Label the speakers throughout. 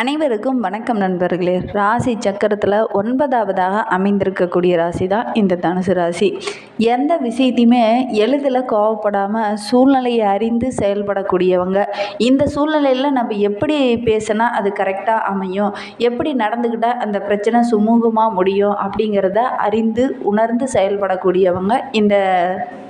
Speaker 1: அனைவருக்கும் வணக்கம் நண்பர்களே. ராசி சக்கரத்தில் ஒன்பதாவதாக அமைந்திருக்கக்கூடிய ராசி தான் இந்த தனுசு ராசி. எந்த விஷயத்தையுமே எளிதில் கோவப்படாமல் சூழ்நிலையை அறிந்து செயல்படக்கூடியவங்க. இந்த சூழ்நிலையில் நம்ம எப்படி பேசினா அது கரெக்டாக அமையும். எப்படி நடந்துக்கிட்டால் அந்த பிரச்சனை சுமூகமாக முடியும் அப்படிங்கிறத அறிந்து உணர்ந்து செயல்படக்கூடியவங்க இந்த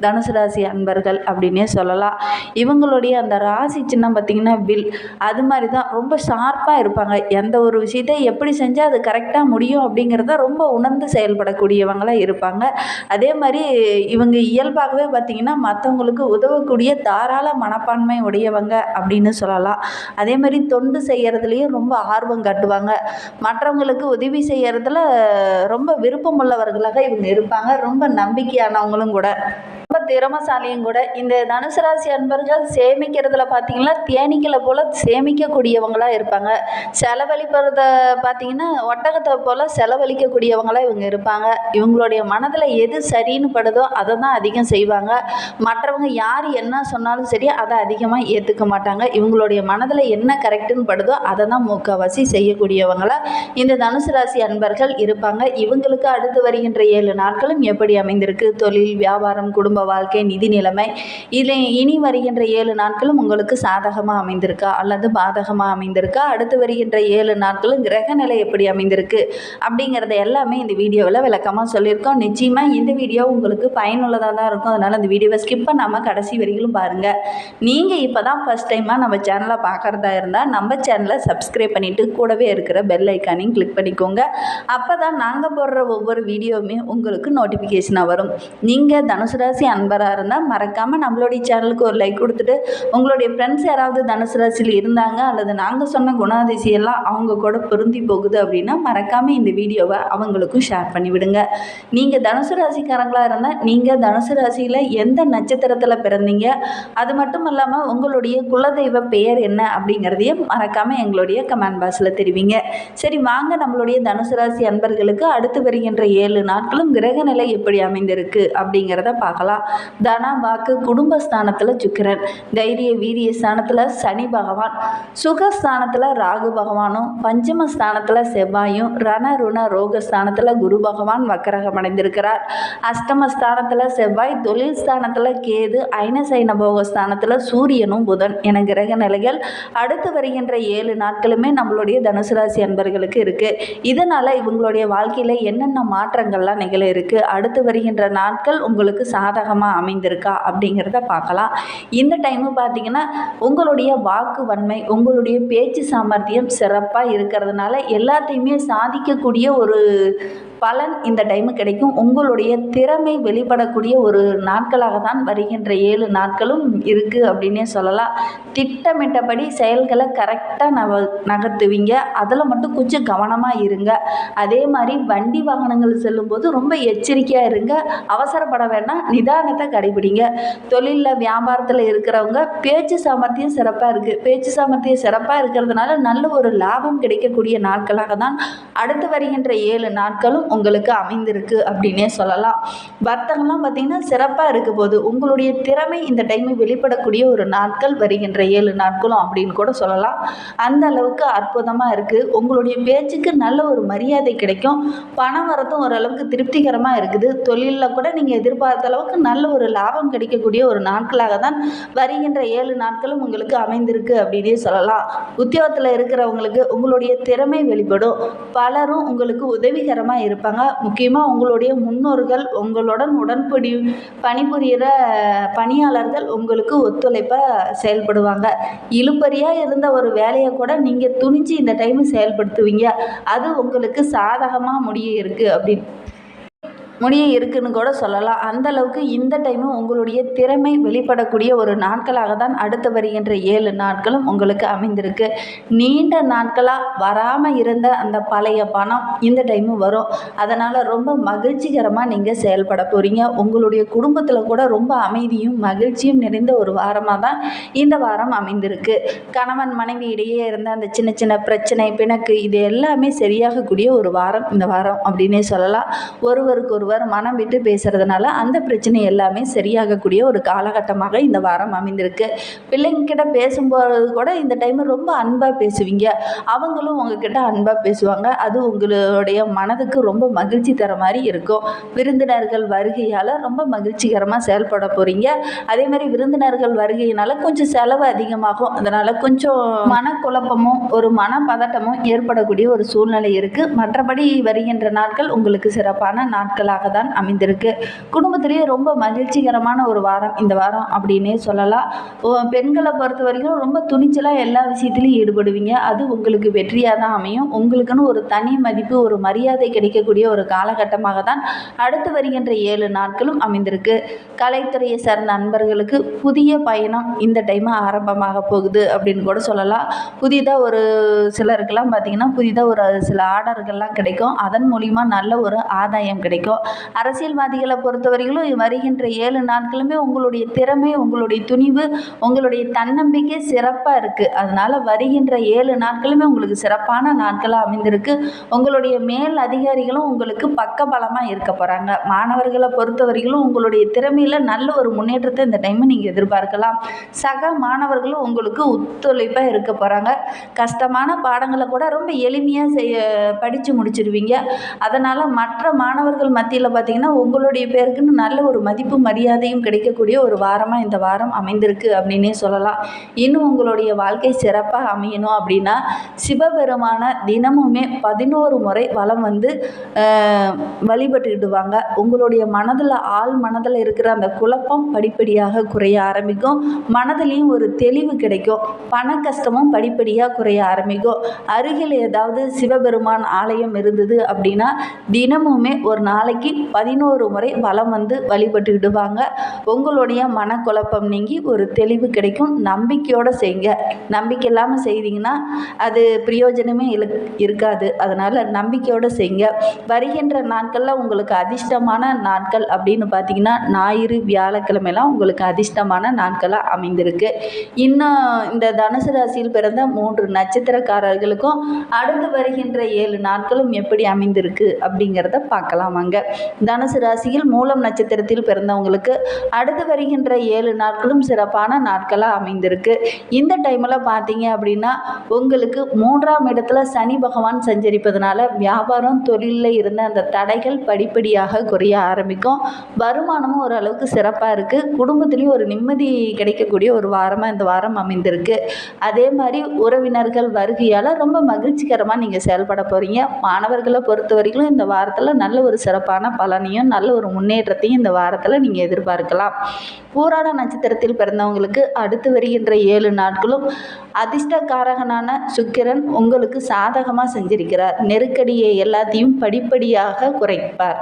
Speaker 1: தனுசு ராசி அன்பர்கள் அப்படின்னே சொல்லலாம். இவங்களுடைய அந்த ராசி சின்னம் பார்த்திங்கன்னா வில். அது மாதிரி தான் ரொம்ப ஷார்ப்பாக இருப்பாங்க. இருப்பாங்க. எந்த ஒரு விஷயத்தை எப்படி செஞ்சால் அது கரெக்டாக முடியும் அப்படிங்கிறத ரொம்ப உணர்ந்து செயல்படக்கூடியவங்களாக இருப்பாங்க. அதே மாதிரி இவங்க இயல்பாகவே பார்த்திங்கன்னா மற்றவங்களுக்கு உதவக்கூடிய தாராள மனப்பான்மை உடையவங்க அப்படின்னு சொல்லலாம். அதே மாதிரி தொண்டு செய்கிறதுலையும் ரொம்ப ஆர்வம் காட்டுவாங்க. மற்றவங்களுக்கு உதவி செய்கிறதுல ரொம்ப விருப்பமுள்ளவர்களாக இவங்க இருப்பாங்க. ரொம்ப நம்பிக்கையானவங்களும் கூட. ரொம்ப திறமசாலியும் கூட. இந்த தனுசு ராசி அன்பர்கள் சேமிக்கிறதுல பார்த்தீங்கன்னா தேனீக்களை போல் சேமிக்கக்கூடியவங்களா இருப்பாங்க. செலவழிப்பறத பார்த்தீங்கன்னா ஒட்டகத்தை போல் செலவழிக்கக்கூடியவங்களா இவங்க இருப்பாங்க. இவங்களுடைய மனதில் எது சரின்னு படுதோ அதை தான் அதிகம் செய்வாங்க. மற்றவங்க யார் என்ன சொன்னாலும் சரி அதை அதிகமாக ஏற்றுக்க மாட்டாங்க. இவங்களுடைய மனதில் என்ன கரெக்டுன்னு படுதோ அதை தான் முக்கால்வாசி செய்யக்கூடியவங்களா இந்த தனுசு ராசி அன்பர்கள் இருப்பாங்க. இவங்களுக்கு அடுத்து வருகின்ற ஏழு நாட்களும் எப்படி அமைந்திருக்கு? தொழில் வியாபாரம் குடும்ப வாழ்க்கை நிதி நிலைமை. இதில் இனி வருகின்ற ஏழு நாட்களும் உங்களுக்கு சாதகமாக அமைந்திருக்கா? அல்லது பாதகமாக அமைந்திருக்கா? அடுத்து வருகின்ற ஏழு நாட்களும் கிரக நிலை எப்படி அமைந்திருக்கு? அப்படிங்கிறத எல்லாமே இந்த வீடியோவில் விளக்கமாக சொல்லியிருக்கோம். நிச்சயமாக இந்த வீடியோ உங்களுக்கு பயனுள்ளதாக தான் இருக்கும். அதனால் இந்த வீடியோவை ஸ்கிப் பண்ணாமல் கடைசி வரைக்கும் பாருங்கள் நீங்கள் இப்போ தான் ஃபஸ்ட் டைமாக நம்ம சேனலை பார்க்குறதா இருந்தால் நம்ம சேனலை சப்ஸ்கிரைப் பண்ணிவிட்டு கூடவே இருக்கிற பெல் ஐக்கானையும் கிளிக் பண்ணிக்கோங்க. அப்போ தான் நாங்கள் போடுற ஒவ்வொரு வீடியோவுமே உங்களுக்கு நோட்டிஃபிகேஷனாக வரும். நீங்கள் தனுசு ராசி அன்பராக இருந்தால் மறக்காமல் நம்மளுடைய சேனலுக்கு ஒரு லைக் கொடுத்துட்டு உங்களுடைய ஃப்ரெண்ட்ஸ் யாராவது தனுசு ராசியில் இருந்தாங்க அல்லது நாங்கள் சொன்ன குணாதிசையெல்லாம் அவங்க கூட பொருந்தி போகுது அப்படின்னா மறக்காமல் இந்த வீடியோவை அவங்களுக்கும் ஷேர் பண்ணி விடுங்க. நீங்கள் தனுசு ராசிக்காரங்களாக இருந்தால் நீங்கள் தனுசு ராசியில் எந்த நட்சத்திரத்தில் பிறந்தீங்க? அது மட்டும் இல்லாமல் உங்களுடைய குலதெய்வ பெயர் என்ன அப்படிங்கிறதையும் மறக்காமல் எங்களுடைய கமெண்ட் பாக்ஸில் தெரிவிங்க. சரி வாங்க நம்மளுடைய தனுசு ராசி அன்பர்களுக்கு அடுத்து வருகின்ற ஏழு நாட்களும் கிரக நிலை எப்படி அமைந்திருக்கு அப்படிங்கிறத பார்க்கலாம். தன வாக்கு குடும்பஸ்தானத்தில் சுக்கிரன். தைரிய வீரிய ஸ்தானத்தில் சனி பகவான். சுகஸ்தானத்தில் ராகு பகவானும் பஞ்சம ஸ்தானத்தில் செவ்வாயும் ரண ருண ரோகஸ்தானத்தில் குரு பகவான் வக்கரகம் அடைந்திருக்கிறார். அஷ்டம ஸ்தானத்தில் செவ்வாய் தொழில் ஸ்தானத்தில் கேது ஐனசைன போகஸ்தானத்தில் சூரியனும் புதன் என கிரக நிலைகள் அடுத்து வருகின்ற ஏழு நாட்களுமே நம்மளுடைய தனுசு ராசி அன்பர்களுக்கு இருக்குது இதனால் இவங்களுடைய வாழ்க்கையில் என்னென்ன மாற்றங்கள்லாம் நிகழ இருக்குது அடுத்து வருகின்ற நாட்கள் உங்களுக்கு சாதகமாக அமைந்திருக்கா அப்படிங்கிறத பார்க்கலாம். இந்த டைமு பார்த்தீங்கன்னா உங்களுடைய வாக்கு வன்மை உங்களுடைய பேச்சு சாமர்த்தியம் சிறப்பாக இருக்கிறதுனால எல்லாத்தையுமே சாதிக்கக்கூடிய ஒரு பலன் இந்த டைமு கிடைக்கும். உங்களுடைய திறமை வெளிப்படக்கூடிய ஒரு நாட்களாக தான் வருகின்ற ஏழு நாட்களும் இருக்குது அப்படின்னே சொல்லலாம். திட்டமிட்டபடி செயல்களை கரெக்டாக நவ நகர்த்துவீங்க. அதில் மட்டும் கொஞ்சம் கவனமாக இருங்க. அதே மாதிரி வண்டி வாகனங்கள் செல்லும்போது ரொம்ப எச்சரிக்கையாக இருங்க. அவசரப்பட வேண்டாம். நிதானத்தை கடைபிடிங்க தொழிலில் வியாபாரத்தில் இருக்கிறவங்க பேச்சு சாமர்த்தியம் சிறப்பாக இருக்குது பேச்சு சாமர்த்தியம் சிறப்பாக இருக்கிறதுனால நல்ல ஒரு லாபம் கிடைக்கக்கூடிய நாட்களாக தான் அடுத்து வருகின்ற ஏழு நாட்களும் உங்களுக்கு அமைந்திருக்கு அப்படின்னே சொல்லலாம். வர்த்தகம்லாம் பார்த்திங்கன்னா சிறப்பாக இருக்க போது உங்களுடைய திறமை இந்த டைமு வெளிப்படக்கூடிய ஒரு நாட்கள் வருகின்ற ஏழு நாட்களும் அப்படின்னு கூட சொல்லலாம். அந்த அளவுக்கு அற்புதமாக இருக்குது உங்களுடைய பேச்சுக்கு நல்ல ஒரு மரியாதை கிடைக்கும். பணம் வரதும் ஓரளவுக்கு திருப்திகரமாக இருக்குது. தொழிலில் கூட நீங்கள் எதிர்பார்த்த அளவுக்கு நல்ல ஒரு லாபம் கிடைக்கக்கூடிய ஒரு நாட்களாக தான் வருகின்ற ஏழு நாட்களும் உங்களுக்கு அமைந்திருக்கு அப்படின்னே சொல்லலாம். உத்தியோகத்தில் இருக்கிறவங்களுக்கு உங்களுடைய திறமை வெளிப்படும். பலரும் உங்களுக்கு உதவிகரமாக இருப்பாங்க. முக்கியமாக உங்களுடைய முன்னோர்கள் உங்களுடன் உடன்படி பணிபுரிகிற பணியாளர்கள் உங்களுக்கு ஒத்துழைப்பாக செயல்படுவாங்க. இழுபறியாக இருந்த ஒரு வேலையை கூட நீங்கள் துணிஞ்சு இந்த டைமு செயல்படுத்துவீங்க. அது உங்களுக்கு சாதகமாக முடிய இருக்குது அப்படின்னு. முடியும் இருக்குன்னு கூட சொல்லலாம். அந்த அளவுக்கு இந்த டைமும் உங்களுடைய திறமை வெளிப்படக்கூடிய ஒரு நாட்களாக தான் அடுத்து வருகின்ற ஏழு நாட்களும் உங்களுக்கு அமைந்திருக்கு. நீண்ட நாட்களாக வராமல் இருந்த அந்த பழைய பணம் இந்த டைமும் வரும். அதனால் ரொம்ப மகிழ்ச்சிகரமாக நீங்கள் செயல்பட போகிறீங்க உங்களுடைய குடும்பத்தில் கூட ரொம்ப அமைதியும் மகிழ்ச்சியும் நிறைந்த ஒரு வாரமாக தான் இந்த வாரம் அமைந்திருக்கு. கணவன் மனைவி இடையே இருந்த அந்த சின்ன சின்ன பிரச்சனை பிணக்கு இது எல்லாமே சரியாகக்கூடிய ஒரு வாரம் இந்த வாரம் அப்படின்னே சொல்லலாம். ஒருவருக்கு ஒருவர் மனம் விட்டு பேசுகிறதுனால அந்த பிரச்சனை எல்லாமே சரியாகக்கூடிய ஒரு காலகட்டமாக இந்த வாரம் அமைந்திருக்கு. பிள்ளைங்கக்கிட்ட பேசும்போது கூட இந்த டைம் ரொம்ப அன்பாக பேசுவீங்க. அவங்களும் உங்ககிட்ட அன்பாக பேசுவாங்க. அது உங்களுடைய மனதுக்கு ரொம்ப மகிழ்ச்சி தர மாதிரி இருக்கும். விருந்தினர்கள் வருகையால் ரொம்ப மகிழ்ச்சிகரமாக செயல்பட போகிறீங்க அதே மாதிரி விருந்தினர்கள் வருகையினால் கொஞ்சம் செலவு அதிகமாகும். அதனால் கொஞ்சம் மனக்குழப்பமும் ஒரு மனப்பதட்டமும் ஏற்படக்கூடிய ஒரு சூழ்நிலை இருக்குது மற்றபடி வருகின்ற நாட்கள் உங்களுக்கு சிறப்பான நாட்களாக தான் அமைந்திருக்கு. குடும்பத்திலேயே ரொம்ப மகிழ்ச்சிகரமான ஒரு வாரம் இந்த வாரம் அப்படின்னே சொல்லலாம். பெண்களை பொறுத்த வரைக்கும் ரொம்ப துணிச்சலாக எல்லா விஷயத்துலையும் ஈடுபடுவீங்க. அது உங்களுக்கு வெற்றியாக தான் அமையும். உங்களுக்குன்னு ஒரு தனி மதிப்பு ஒரு மரியாதை கிடைக்கக்கூடிய ஒரு காலகட்டமாக தான் அடுத்து வருகின்ற ஏழு நாட்களும் அமைந்திருக்கு. கலைத்துறையை சார்ந்த நண்பர்களுக்கு புதிய பயணம் இந்த டைம் ஆரம்பமாக போகுது அப்படின்னு கூட சொல்லலாம். புதிதாக ஒரு சிலருக்கெல்லாம் பார்த்தீங்கன்னா புதிதாக ஒரு சில ஆர்டர்கள்லாம் கிடைக்கும். அதன் மூலிமா நல்ல ஒரு ஆதாயம் கிடைக்கும். அரசியல்வாதிகளை பொறுத்தவரையிலும் வருகின்ற ஏழு நாட்களுமே உங்களுடைய திறமை உங்களுடைய துணிவு உங்களுடைய தன்னம்பிக்கை சிறப்பாக இருக்குது அதனால் வருகின்ற ஏழு நாட்களுமே உங்களுக்கு சிறப்பான நாட்களாக அமைந்திருக்கு. உங்களுடைய மேல் அதிகாரிகளும் உங்களுக்கு பக்க பலமாக இருக்க போகிறாங்க மாணவர்களை பொறுத்தவரையிலும் உங்களுடைய திறமையில் நல்ல ஒரு முன்னேற்றத்தை இந்த டைம் நீங்கள் எதிர்பார்க்கலாம். சக மாணவர்களும் உங்களுக்கு ஒத்துழைப்பாக இருக்க போகிறாங்க கஷ்டமான பாடங்களை கூட ரொம்ப எளிமையாக செய்ய படித்து முடிச்சிருவீங்க. அதனால் மற்ற மாணவர்கள் மத்திய மத்தியில் பார்த்தீங்கன்னா உங்களுடைய பேருக்குன்னு நல்ல ஒரு மதிப்பு மரியாதையும் கிடைக்கக்கூடிய ஒரு வாரமாக இந்த வாரம் அமைந்திருக்கு அப்படின்னே சொல்லலாம். இன்னும் உங்களுடைய வாழ்க்கை சிறப்பாக அமையணும் அப்படின்னா சிவபெருமான தினமுமே பதினோரு முறை வளம் வந்து வழிபட்டுக்கிடுவாங்க. உங்களுடைய மனதில் ஆள் மனதில் இருக்கிற அந்த குழப்பம் படிப்படியாக குறைய ஆரம்பிக்கும். மனதிலையும் ஒரு தெளிவு கிடைக்கும். பண கஷ்டமும் படிப்படியாக குறைய ஆரம்பிக்கும். அருகில் ஏதாவது சிவபெருமான் ஆலயம் இருந்தது அப்படின்னா தினமுமே ஒரு நாளைக்கு பதினோரு முறை வலம் வந்து வழிபட்டுக்கிடுவாங்க. உங்களுடைய மனக்குழப்பம் நீங்கி ஒரு தெளிவு கிடைக்கும். நம்பிக்கையோடு செய்யுங்க நம்பிக்கை இல்லாமல் செய்தீங்கன்னா அது பிரயோஜனமே இலு இருக்காது. அதனால் நம்பிக்கையோடு செய்யுங்க வருகின்ற நாட்களில் உங்களுக்கு அதிர்ஷ்டமான நாட்கள் அப்படின்னு பார்த்தீங்கன்னா ஞாயிறு வியாழக்கிழமைலாம் உங்களுக்கு அதிர்ஷ்டமான நாட்களாக அமைந்திருக்கு. இன்னும் இந்த தனுசு ராசியில் பிறந்த மூன்று நட்சத்திரக்காரர்களுக்கும் அடுத்து வருகின்ற ஏழு நாட்களும் எப்படி அமைந்திருக்கு அப்படிங்கிறத பார்க்கலாம் வாங்க தனுசு ராசியில் மூலம் நட்சத்திரத்தில் பிறந்தவங்களுக்கு அடுத்து வருகின்ற ஏழு நாட்களும் சிறப்பான நாட்களாக அமைந்திருக்கு. இந்த டைமில் பார்த்தீங்க அப்படின்னா உங்களுக்கு மூன்றாம் இடத்துல சனி பகவான் சஞ்சரிப்பதனால வியாபாரம் தொழிலில் இருந்த அந்த தடைகள் படிப்படியாக குறைய ஆரம்பிக்கும். வருமானமும் ஓரளவுக்கு சிறப்பாக இருக்குது குடும்பத்துலேயும் ஒரு நிம்மதி கிடைக்கக்கூடிய ஒரு வாரமாக இந்த வாரம் அமைந்திருக்கு. அதே மாதிரி உறவினர்கள் வருகையால் ரொம்ப மகிழ்ச்சிகரமாக நீங்கள் செயல்பட போகிறீங்க மாணவர்களை பொறுத்த வரைக்கும் இந்த வாரத்தில் நல்ல ஒரு சிறப்பான பலனையும் நல்ல ஒரு முன்னேற்றத்தையும் இந்த வாரத்தில் நீங்கள் எதிர்பார்க்கலாம். பூராட நட்சத்திரத்தில் பிறந்தவங்களுக்கு அடுத்து வருகின்ற ஏழு நாட்களும் அதிர்ஷ்டக்காரகனான சுக்கிரன் உங்களுக்கு சாதகமாக செஞ்சிருக்கிறார். நெருக்கடியை எல்லாத்தையும் படிப்படியாக குறைப்பார்.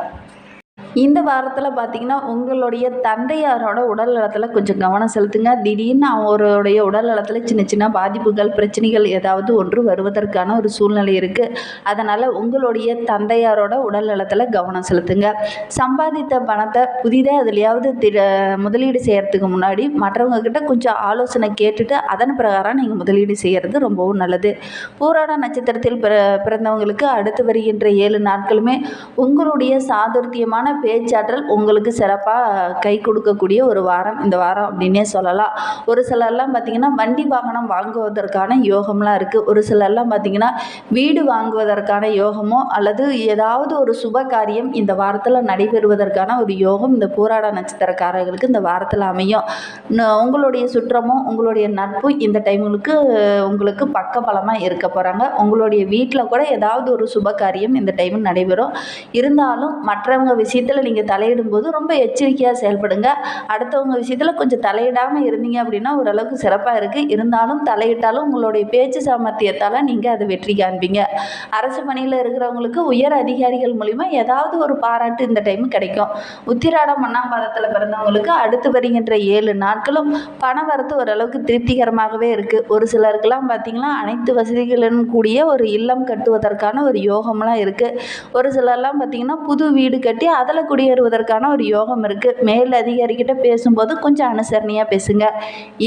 Speaker 1: இந்த வாரத்தில் பார்த்தீங்கன்னா உங்களுடைய தந்தையாரோட உடல் நலத்தில் கொஞ்சம் கவனம் செலுத்துங்க. திடீர்னு அவருடைய உடல் நலத்தில் சின்ன சின்ன பாதிப்புகள் பிரச்சனைகள் ஏதாவது ஒன்று வருவதற்கான ஒரு சூழ்நிலை இருக்குது அதனால் உங்களுடைய தந்தையாரோட உடல் நலத்தில் கவனம் செலுத்துங்க. சம்பாதித்த பணத்தை புதிதாக அதுலையாவது திட முதலீடு செய்கிறதுக்கு முன்னாடி மற்றவங்க கிட்ட கொஞ்சம் ஆலோசனை கேட்டுட்டு அதன் பிரகாரம் நீங்கள் முதலீடு செய்கிறது ரொம்பவும் நல்லது. பூராட நட்சத்திரத்தில் பிற பிறந்தவங்களுக்கு அடுத்து வருகின்ற ஏழு நாட்களுமே உங்களுடைய சாதுர்த்தியமான பேச்சாற்றல் உங்களுக்கு சிறப்பாக கை கொடுக்கக்கூடிய ஒரு வாரம் இந்த வாரம் அப்படின்னே சொல்லலாம். ஒரு சிலர்லாம் பார்த்திங்கன்னா வண்டி வாகனம் வாங்குவதற்கான யோகம்லாம் இருக்குது ஒரு சிலர்லாம் பார்த்திங்கன்னா வீடு வாங்குவதற்கான யோகமோ அல்லது ஏதாவது ஒரு சுப காரியம் இந்த வாரத்தில் நடைபெறுவதற்கான ஒரு யோகம் இந்த போராட நட்சத்திரக்காரர்களுக்கு இந்த வாரத்தில் அமையும். உங்களுடைய சுற்றமும் உங்களுடைய நட்பும் இந்த டைமுக்கு உங்களுக்கு பக்கபலமாக இருக்க போகிறாங்க உங்களுடைய வீட்டில் கூட ஏதாவது ஒரு சுப காரியம் இந்த டைம் நடைபெறும். இருந்தாலும் மற்றவங்க விஷயத்தில் நீங்கள் தலையிடும்போது ரொம்ப எச்சரிக்கையாக செயல்படுங்க. அடுத்தவங்க விஷயத்தில் கொஞ்சம் தலையிடாமல் இருந்தீங்க அப்படின்னா ஓரளவுக்கு சிறப்பாக இருக்குது இருந்தாலும் தலையிட்டாலும் உங்களுடைய பேச்சு சாமர்த்தியத்தால் நீங்கள் அதை வெற்றி காண்பீங்க. அரசு பணியில் இருக்கிறவங்களுக்கு உயர் அதிகாரிகள் மூலிமா ஏதாவது ஒரு பாராட்டு இந்த டைம் கிடைக்கும். உத்திராடம் ஒன்றாம் பாதத்தில் பிறந்தவங்களுக்கு அடுத்து வருகின்ற ஏழு நாட்களும் பண வரத்து ஓரளவுக்கு திருப்திகரமாகவே இருக்குது ஒரு சிலருக்கெல்லாம் பார்த்திங்கன்னா அனைத்து வசதிகளுடன் கூடிய ஒரு இல்லம் கட்டுவதற்கான ஒரு யோகம்லாம் இருக்குது ஒரு சிலர்லாம் பார்த்திங்கன்னா புது வீடு கட்டி அதில் குடியேறுவதற்கான ஒரு யோகம் இருக்குது மேல் அதிகாரிக்கிட்ட பேசும்போது கொஞ்சம் அனுசரணையாக பேசுங்க.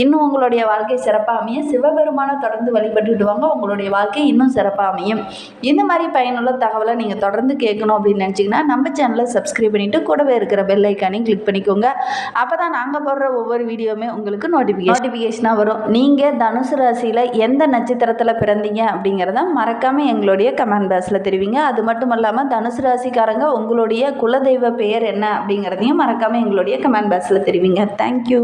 Speaker 1: இன்னும் உங்களுடைய வாழ்க்கை சிறப்பாக அமைய சிவபெருமானை தொடர்ந்து வழிபட்டுட்டு வாங்க உங்களுடைய வாழ்க்கை இன்னும் சிறப்பாக அமையும். இந்த மாதிரி பயனுள்ள தகவலை நீங்கள் தொடர்ந்து கேட்கணும் அப்படின்னு நினச்சிங்கன்னா நம்ம சேனலை சப்ஸ்கிரைப் பண்ணிவிட்டு கூடவே இருக்கிற பெல் ஐக்கானையும் கிளிக் பண்ணிக்கோங்க. அப்போ தான் நாங்கள் போடுற ஒவ்வொரு வீடியோவுமே உங்களுக்கு நோட்டிஃபிகேஷன் நோட்டிஃபிகேஷனாக வரும். நீங்கள் தனுசு ராசியில் எந்த நட்சத்திரத்தில் பிறந்தீங்க அப்படிங்கிறத மறக்காமல் எங்களுடைய கமெண்ட் பாக்ஸில் தெரிவிங்க. அது மட்டும் இல்லாமல் தனுசு ராசிக்காரங்க உங்களுடைய குலதெய்வ பெயர் என்ன அப்படிங்கிறதையும் மறக்காமல் எங்களுடைய கமெண்ட் பாக்ஸில் தெரிவிங்க. தேங்க்யூ